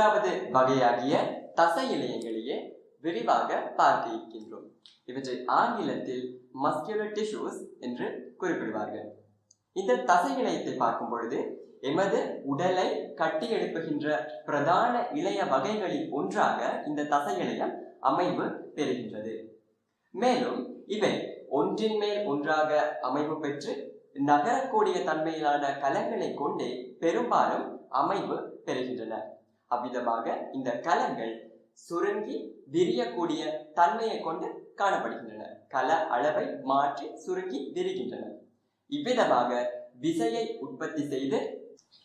மூன்றாவது வகையாகிய தசை இலையங்களையே விரிவாக பார்க்க இருக்கின்றோம் இவற்றை ஆங்கிலத்தில் மஸ்குலர் டிஷ்யூஸ் என்று குறிப்பிடுவார்கள். இந்த தசை இணையத்தை பார்க்கும் பொழுது எமது உடலை கட்டி எழுப்புகின்ற பிரதான இளைய வகைகளில் ஒன்றாக இந்த தசை இழையம் அமைவு பெறுகின்றது. மேலும் இவை ஒன்றின் மேல் ஒன்றாக அமைவு பெற்று நகரக்கூடிய தன்மையிலான கலங்களை கொண்டே பெரும்பாலும் அமைவு பெறுகின்றன. அவ்விதமாக இந்த கலங்கள் சுருங்கி விரியக்கூடிய தன்மையை கொண்டு காணப்படுகின்றன. கல அளவை மாற்றி சுருங்கி விரிகின்றன. இவ்விதமாக விசையை உற்பத்தி செய்து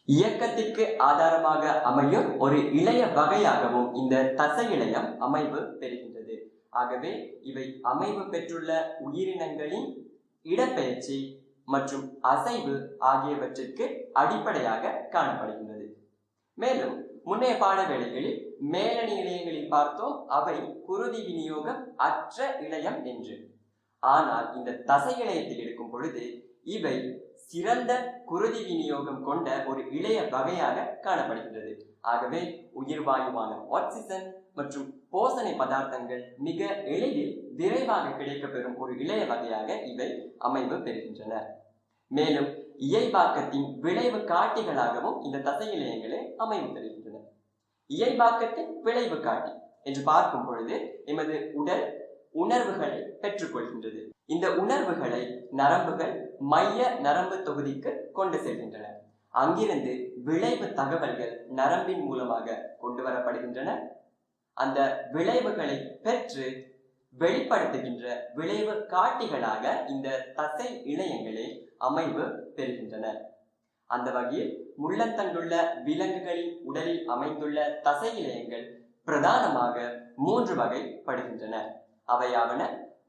இயக்கத்திற்கு ஆதாரமாக அமையும் ஒரு இளைய வகையாகவும் இந்த தசை இளையம் அமைவு பெறுகின்றது. ஆகவே இவை அமைவு பெற்றுள்ள உயிரினங்களின் இடப்பெயர்ச்சி மற்றும் அசைவு ஆகியவற்றிற்கு அடிப்படையாக காணப்படுகின்றது. மேலும் முன்னைய பாடவேளைகளில் மேலணி இழையங்களில் பார்த்தோம் அவை குருதி விநியோகம் அற்ற இழையம் என்று. ஆனால் இந்த தசை இழையத்தில் இருக்கும் பொழுது இவை சிறந்த குருதி விநியோகம் கொண்ட ஒரு இளைய வகையாக காணப்படுகின்றது. ஆகவே உயிர்வாயுவான ஆக்சிஜன் மற்றும் போசனை பதார்த்தங்கள் மிக எளிதில் விரைவாக கிடைக்கப்பெறும் ஒரு இளைய வகையாக இவை அமைவு பெறுகின்றன. மேலும் இயல்பாக்கத்தின் விளைவு காட்டிகளாகவும் இந்த தசை இழையங்களே அமைவு பெறுகின்றன. இயல்பாக்கத்தின் விளைவு காட்டி என்று பார்க்கும் பொழுது எமது உடல் உணர்வுகளை பெற்றுக்கொள்கின்றது. இந்த உணர்வுகளை நரம்புகள் மைய நரம்பு தொகுதிக்கு கொண்டு செல்கின்றன. அங்கிருந்து விளைவு தகவல்கள் நரம்பின் மூலமாக கொண்டு வரப்படுகின்றன. அந்த விளைவுகளை பெற்று வெளிப்படுத்துகின்ற விளைவு காட்டிகளாக இந்த தசை இணையங்களே அமைவு பெறுகின்றன. அந்த வகையில் முள்ளத்தண்டுள்ள விலங்குகளின் உடலில் அமைந்துள்ள தசை நிலையங்கள் பிரதானமாக மூன்று வகைப்படுகின்றன. அவையாவன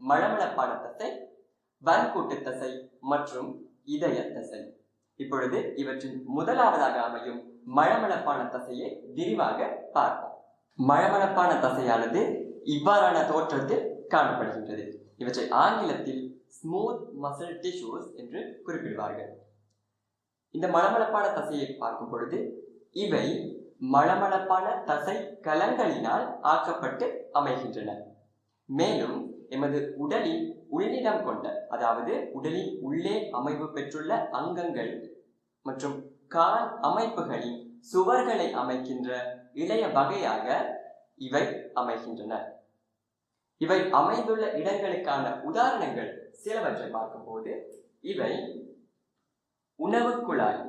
மழமளப்பான தசை வன்கூட்டு தசை மற்றும் இதய தசை இப்பொழுது இவற்றின் முதலாவதாக அமையும் மழமளப்பான தசையை விரிவாக பார்ப்போம். மழமளப்பான தசையானது இவ்வாறான தோற்றத்தில் காணப்படுகின்றது. இவற்றை ஆங்கிலத்தில் ஸ்மூத் மசில் டிஷ்யூஸ் என்று குறிப்பிடுவார்கள். இந்த மலமளப்பான தசையை பார்க்கும் பொழுது இவை மலமளப்பான தசை கலங்களினால் ஆக்கப்பட்டு அமைகின்றன. மேலும் எமது உடலின் உள்ளிடம் கொண்ட அதாவது உடலின் உள்ளே அமைவு பெற்றுள்ள அங்கங்கள் மற்றும் கால் அமைப்புகளின் சுவர்களை அமைக்கின்ற இளைய வகையாக இவை அமைகின்றன. இவை அமைந்துள்ள இடங்களுக்கான உதாரணங்கள் சிலவற்றை பார்க்கும்போது இவை உணவு குழாய்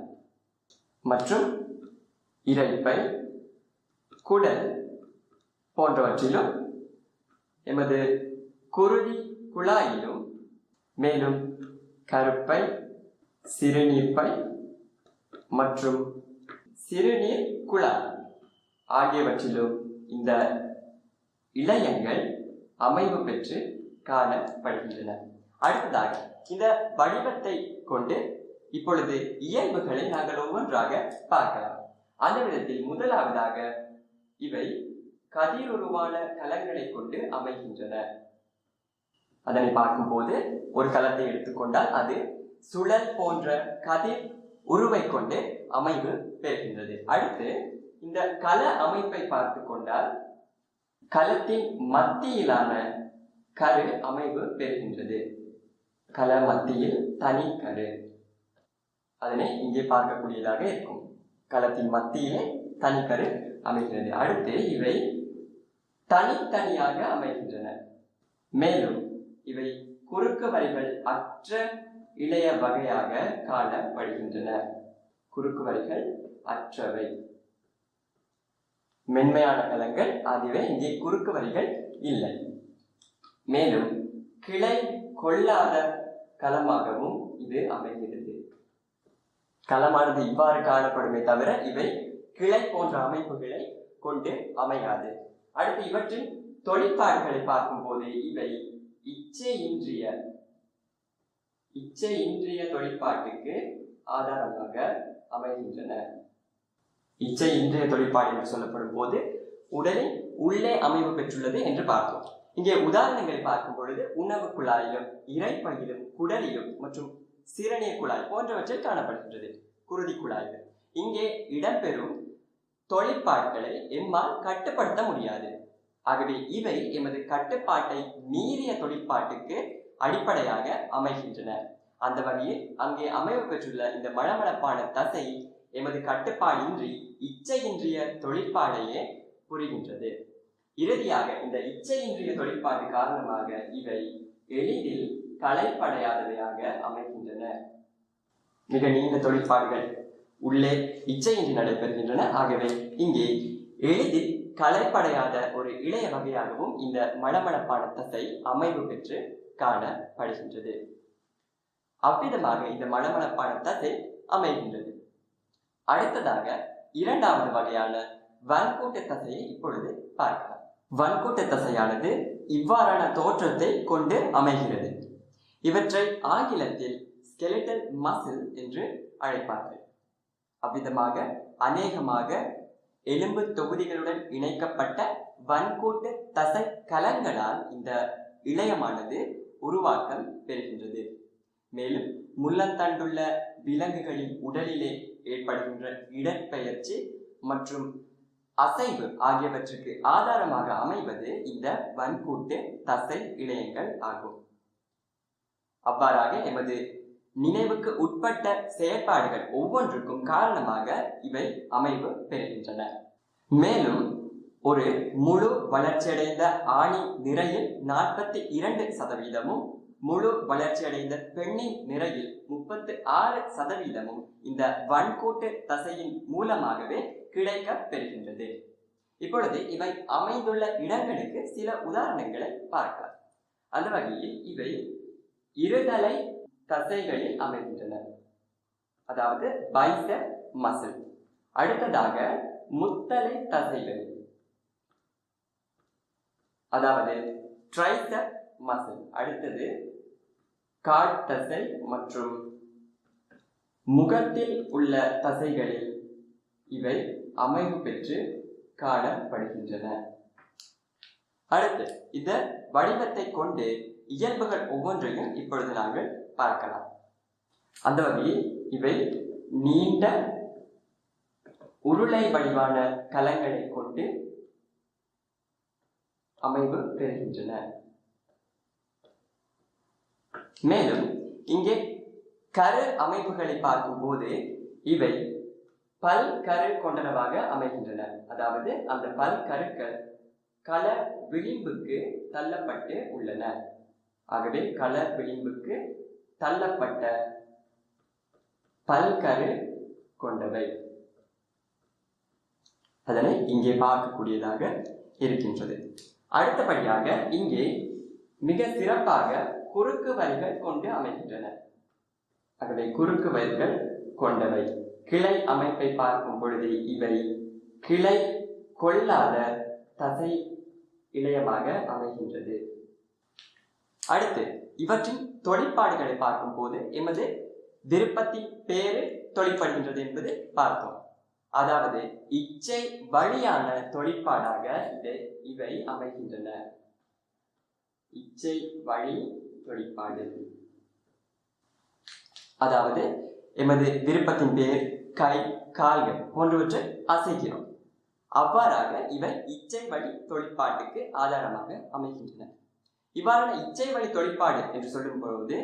மற்றும் இறைப்பை குடல் போன்றவற்றிலும் எமது குருதி குழாயிலும் மேலும் கருப்பை சிறுநீர்ப்பை மற்றும் சிறுநீர் குழாய் ஆகியவற்றிலும் இந்த இளையங்கள் அமைவு பெற்று காணப்படுகின்றன. அடுத்ததாக இந்த வடிவத்தை கொண்டு இப்பொழுது இயல்புகளை நாங்கள் ஒவ்வொன்றாக பார்க்கலாம். அந்த விதத்தில் முதலாவதாக இவை கதிருருவான கலங்களை கொண்டு அமைகின்றன. அதனை பார்க்கும்போது ஒரு கலத்தை எடுத்துக்கொண்டால் அது சுழல் போன்ற கதிர் உருவை கொண்டு அமைவு பெறுகின்றது. அடுத்து இந்த கல அமைப்பை பார்த்து கொண்டால் கலத்தின் மத்தியிலான கரு அமைவு பெறுகின்றது. கல மத்தியில் தனி கரு. அதனை இங்கே பார்க்கக்கூடியதாக இருக்கும். களத்தின் மத்தியிலே தனிக்கரு அமைகிறது. அடுத்து இவை தனித்தனியாக அமைகின்றன. மேலும் இவை குறுக்கு வரிகள் அற்ற இளைய வகையாக காணப்படுகின்றன. குறுக்கு வரிகள் அற்றவை. மென்மையான கலங்கள் ஆகியவை இங்கே குறுக்கு வரிகள் இல்லை. மேலும் கிளை கொள்ளாத களமாகவும் இது அமைகிறது. களமானது இவ்வாறு காணப்படுமே தவிர இவை கிளை போன்ற அமைப்புகளை கொண்டு அமையாது. அடுத்து இவற்றின் தொழிற்பாடுகளை பார்க்கும்போது இவை இச்சையின்றிய இச்சையின்றிய தொழிற்பாட்டுக்கு ஆதாரமாக அமைகின்றன. இச்சை இன்றைய தொழிற்பாடு என்று சொல்லப்படும் போது உடலின் உள்ளே அமைவு பெற்றுள்ளது என்று பார்த்தோம். இங்கே உதாரணங்களை பார்க்கும் பொழுது உணவு குழாயிலும் இறைப்பையிலும் குடலிலும் மற்றும் சிறுநீர் குழாய் போன்றவற்றில் காணப்படுகின்றது. குருதி குழாய்கள் இங்கே இடம்பெறும் தொழிற்பாடுகளை எம்மால் கட்டுப்படுத்த முடியாது. ஆகவே இவை எமது கட்டுப்பாட்டை மீறிய தொழிற்பாட்டுக்கு அடிப்படையாக அமைகின்றன. அந்த வகையில் அங்கே அமைவு பெற்றுள்ள இந்த மழமளப்பான தசை எமது கட்டுப்பாடின்றி இச்சையின்றிய தொழிற்பாடையே புரிகின்றது. இறுதியாக இந்த இச்சையின்றிய தொழிற்பாடு காரணமாக இவை எளிதில் களைப்படையாதவையாக அமைகின்றன. மிக நீண்ட தொழிற்பாடுகள் உள்ளே இச்சையின்றி நடைபெறுகின்றன. ஆகவே இங்கே எளிதில் களைப்படையாத ஒரு இளைய வகையாகவும் இந்த மளமளப்பான தசை அமைவு பெற்று காணப்படுகின்றது. அவ்விதமாக இந்த மளமளப்பான தசை அமைகின்றது. அடுத்ததாக இரண்டாவது வகையான வன்கூட்ட தசையை இப்பொழுது பார்க்கலாம். வன்கூட்ட தசையானது இவ்வாறான தோற்றத்தை கொண்டு அமைகிறது. இவற்றை ஆங்கிலத்தில் ஸ்கெலிட்டல் மசில் என்று அழைப்பார்கள். அவ்விதமாக அநேகமாக எலும்பு தொகுதிகளுடன் இணைக்கப்பட்ட வன்கூட்டு தசை கலங்களால் இந்த இளையமானது உருவாக்கம் பெறுகின்றது. மேலும் முள்ளந்தண்டுள்ள விலங்குகளின் உடலிலே ஏற்படுகின்ற இடற்பெயர்ச்சி மற்றும் அசைவு ஆகியவற்றுக்கு ஆதாரமாக அமைவது இந்த வன்கூட்டு தசை இழையங்கள் ஆகும். அவ்வாறாக எமது நினைவுக்கு உட்பட்ட செயற்பாடுகள் ஒவ்வொன்றுக்கும் காரணமாக இவை அமைவு பெறுகின்றன. மேலும் ஒரு முழு வளர்ச்சியடைந்த ஆணி நிறையில் நாற்பத்தி இரண்டு சதவீதமும் முழு வளர்ச்சியடைந்த பெண்ணின் நிறையில் முப்பத்து ஆறு சதவீதமும் இந்த வன்கூட்டு தசையின் மூலமாகவே கிடைக்க பெறுகின்றது. இப்பொழுது இவை அமைந்துள்ள இடங்களுக்கு சில உதாரணங்களை பார்க்கலாம். அந்த வகையில் இவை இருதலை தசைகளில் அமைகின்றன. அதாவது பைசெப் மசில் அடுத்ததாக முத்தலை தசைகள். அதாவது ட்ரைசெப் மசில் அடுத்தது காட் தசை மற்றும் முகத்தில் உள்ள தசைகளில் இவை அமைவு பெற்று காணப்படுகின்றன. அடுத்து இந்த வடிவத்தை கொண்டு இயல்புகள் ஒவ்வொன்றையும் இப்பொழுது நாங்கள் பார்க்கலாம். அந்த வகையில் இவை நீண்ட உருளை வடிவான கலங்களை கொண்டு அமைவு பெறுகின்றன. மேலும் இங்கே கரு அமைப்புகளை பார்க்கும்போது இவை பல் கரு கொண்டனவாக அமைகின்றன. அதாவது அந்த பல் கருக்கள் கள விளிம்புக்கு தள்ளப்பட்டு உள்ளன. ஆகவே கள விளிம்புக்கு தள்ளப்பட்ட பல்கரு கொண்டவை. அதனை இங்கே பார்க்கக்கூடியதாக இருக்கின்றது. அடுத்தபடியாக இங்கே மிக சிறப்பாக குறுக்கு வரிகள் கொண்டு அமைகின்றன. ஆகவே குறுக்கு வரிகள் கொண்டவை. கிளை அமைப்பை பார்க்கும் பொழுது இவை கிளை கொள்ளாத தசை இளையமாக அமைகின்றது. அடுத்து இவற்றின் தொழிற்பாடுகளை பார்க்கும் போது எமது விருப்பத்தின் பேரு தொழிற்படுகின்றது என்பது பார்த்தோம். அதாவது இச்சை வழியான தொழிற்பாடாக இதை இவை அமைகின்றன. இச்சை வழி தொழிற்பாடு. அதாவது எமது விருப்பத்தின் பேர் கை கால்கள் போன்றவற்றை அசைக்கிறோம். அவ்வாறாக இவை இச்சை வழி தொழிற்பாட்டுக்கு ஆதாரமாக அமைகின்றன. இவ்வாறான இச்சை வழி தொழிற்பாடு என்று சொல்லும் பொழுது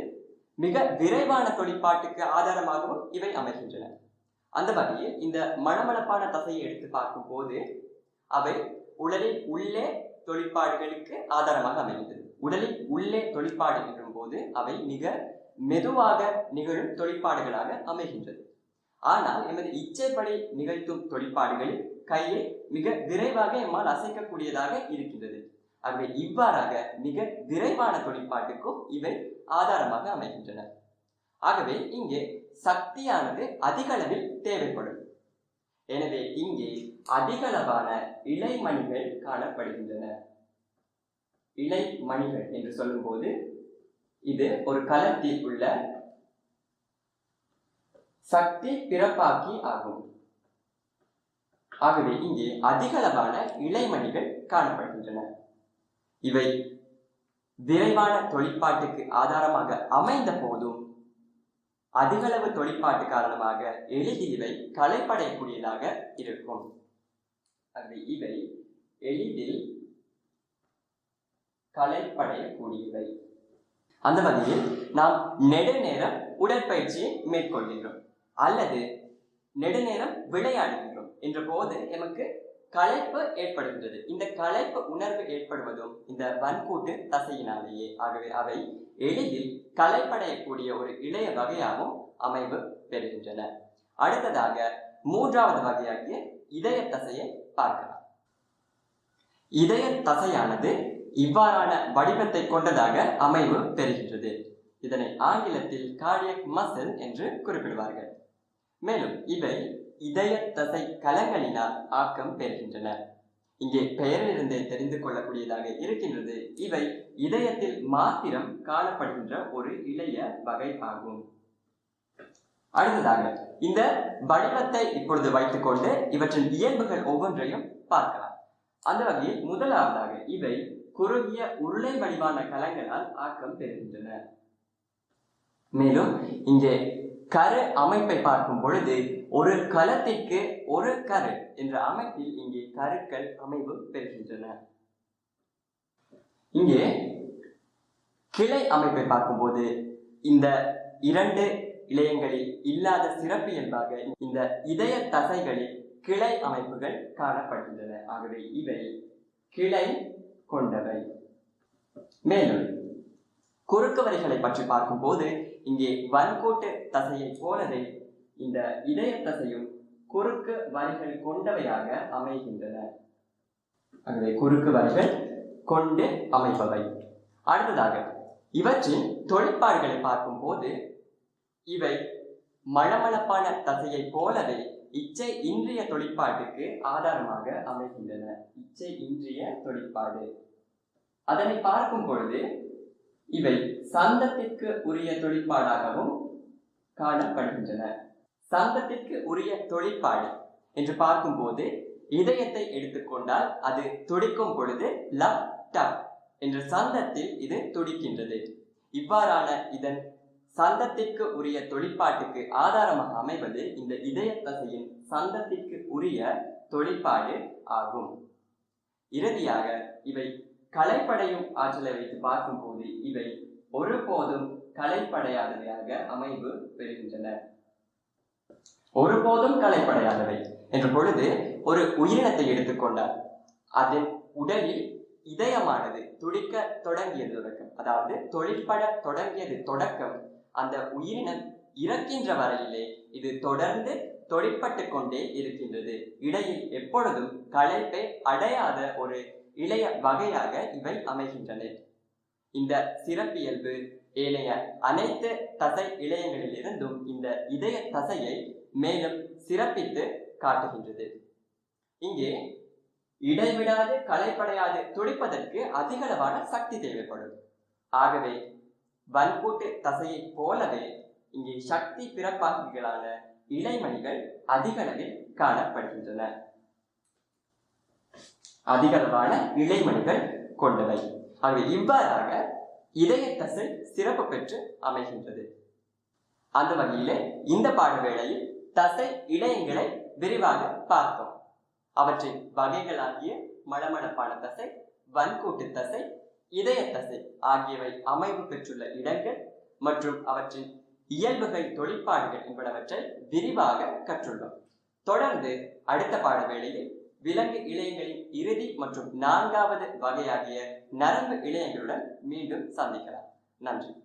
மிக விரைவான தொழிற்பாட்டுக்கு ஆதாரமாகவும் இவை அமைகின்றன. அந்த வகையில் இந்த மணமளப்பான தசையை எடுத்து பார்க்கும் போது அவை உடலில் உள்ளே தொழிற்பாடுகளுக்கு ஆதாரமாக அமைகிறது உடலில் உள்ளே தொழிற்பாடு நிகழும் போது அவை மிக மெதுவாக நிகழும் தொழிற்பாடுகளாக அமைகின்றது. ஆனால் எமது இச்சைப்படி நிகழ்த்தும் தொழிற்பாடுகளில் கையை மிக விரைவாக எம்மால் அசைக்கக்கூடியதாக இருக்கின்றது. ஆகவே இவ்வாறாக மிக விரைவான தொழிற்பாட்டுக்கும் இவை ஆதாரமாக அமைகின்றன. ஆகவே இங்கே சக்தியானது அதிக அளவில் தேவைப்படும். எனவே இங்கே அதிகளவான இலைமணிகள் காணப்படுகின்றன. இலைமணிகள் என்று சொல்லும்போது இது ஒரு களத்தில் உள்ள சக்தி பிறப்பாக்கி ஆகும். ஆகவே இங்கே அதிகளவான இலைமணிகள் காணப்படுகின்றன. இவை விரைவான தொழிற்பாட்டுக்கு ஆதாரமாக அமைந்த போதும் அதிகளவு தொழிற்பாட்டு காரணமாக எளிதில் இவை களைப்படையக்கூடியதாக இருக்கும். ஆகவே இவை எளிதில் களைப்படையக்கூடியவை அந்த வகையில் நாம் நெடுநேரம் உடற்பயிற்சியை மேற்கொள்கின்றோம் அல்லது நெடுநேரம் விளையாடுகின்றோம். என்ற போது எமக்கு களைப்பு ஏற்படுகின்றது. இந்த களைப்பு உணர்வு ஏற்படுவதும் இந்த வன்கூட்டு தசையினாலேயே. ஆகவே அவை எளிதில் களைப்படையக்கூடிய ஒரு இளைய வகையாகவும் அமைவு பெறுகின்றன. அடுத்ததாக மூன்றாவது வகையாகிய இதய தசையை பார்க்கலாம். இதய தசையானது இவ்வாறான வடிவத்தை கொண்டதாக அமைவு பெறுகின்றது. இதனை ஆங்கிலத்தில் கார்டியக் மசில் என்று குறிப்பிடுவார்கள். மேலும் இவை இதய தசை கலங்களினால் ஆக்கம் பெறுகின்றன. இங்கே பெயரிலிருந்தே தெரிந்து கொள்ளக்கூடியதாக இருக்கின்றது. இவை இதயத்தில் மாத்திரம் காணப்படுகின்ற ஒரு இளைய வகை ஆகும். அடுத்ததாக இந்த வடிவத்தை இப்பொழுது வைத்துக்கொண்டு இவற்றின் இயல்புகள் ஒவ்வொன்றையும் பார்க்கலாம். அந்த வகையில் முதலாவதாக இவை குறுகிய உருளை வடிவான கலங்களால் ஆக்கம் பெறுகின்றன. மேலும் இங்கே கரு அமைப்பை பார்க்கும் பொழுது ஒரு களத்திற்கு ஒரு கரு என்ற அமைப்பில் இங்கே கருக்கள் அமைவு பெறுகின்றன. இங்கே கிளை அமைப்பை பார்க்கும்போது இந்த இரண்டு இளையங்களில் இல்லாத சிறப்பியல்பாக இந்த இதய தசைகளில் கிளை அமைப்புகள் காணப்படுகின்றன. ஆகவே இவை கிளை கொண்டவை. மேலும் குறுக்கு வரிகளை பற்றி பார்க்கும்போது இங்கே வன்கோட்டு தசையை போலவே இந்த இதய தசையும் குறுக்கு வரிகள் கொண்டவையாக அமைகின்றன. ஆகவே குறுக்கு வரிகள் கொண்டு அமைப்பவை. அடுத்ததாக இவற்றின் தொழிற்பாடுகளை பார்க்கும்போது இவை மளமளப்பான தசையை போலவே இச்சை இன்றிய தொழிற்பாட்டுக்கு ஆதாரமாக அமைகின்றன. இச்சை இன்றிய தொழிற்பாடு. அதனை பார்க்கும் பொழுது இவை சந்தத்திற்கு உரிய தொழிற்பாடாகவும் காணப்படுகின்றன. சந்தத்திற்கு உரிய தொழிற்பாடு என்று பார்க்கும்போது இதயத்தை எடுத்துக்கொண்டால் அது துடிக்கும் பொழுது லப் டப் என்ற சந்தத்தில் இது துடிக்கின்றது. இவ்வாறான இதன் சந்தத்திற்கு உரிய தொழிற்பாட்டுக்கு ஆதாரமாக அமைவது இந்த இதய தசையின் சந்தத்திற்கு உரிய தொழிற்பாடு ஆகும். இறுதியாக இவை கலைப்படையும் ஆற்றலை வைத்து பார்க்கும்போது இவை ஒருபோதும் கலைப்படையாதவையாக அமைவு பெறுகின்றன. ஒருபோதும் களைப்படையாதவை. என்ற பொழுது ஒரு உயிரினத்தை எடுத்துக்கொண்டார் அதன் உடலில் இதயமானது துடிக்க தொடங்கியது தொடக்கம். அதாவது தொழிற்பட தொடங்கியது தொடக்கம். அந்த உயிரினம் இறக்கின்ற வரையிலே இது தொடர்ந்து தொழிற்பட்டு கொண்டே இருக்கின்றது. இடையில் எப்பொழுதும் களைப்பை அடையாத ஒரு இளைய வகையாக இவை அமைகின்றன. இந்த சிறப்பியல்பு ஏனைய அனைத்து தசை இளையங்களிலிருந்தும் இந்த இதய தசையை மேலும் சிறப்பித்து காட்டுகின்றது. இங்கே இடைவிடாது களைப்படையாது துடிப்பதற்கு அதிகளவான சக்தி தேவைப்படும். ஆகவே வன்கூட்டு தசையை போலவே இங்கே சக்தி பிறப்பாக்கிகளான இடைமணிகள் அதிகளவில் காணப்படுகின்றன. அதிகளவான இடைமணிகள் கொண்டவை. ஆகவே இவ்வாறாக இதய தசை சிறப்பு பெற்று அமைகின்றது. அந்த வகையிலே இந்த பாடவேளையில் தசை இடையங்களை விரிவாக பார்த்தோம். அவற்றின் வகைகளாகிய மளமளப்பான தசை வன்கூட்டு தசை இதய தசை ஆகியவை அமைவு பெற்றுள்ள இடங்கள் மற்றும் அவற்றின் இயல்புகள் தொழிற்பாடுகள் என்பனவற்றை விரிவாக கற்றுள்ளோம். தொடர்ந்து அடுத்த பாடவேளையில் விலங்கு இழையங்களின் இறுதி மற்றும் நான்காவது வகையாகிய நரம்பு இழையங்களுடன் மீண்டும் சந்திக்கலாம். நன்றி.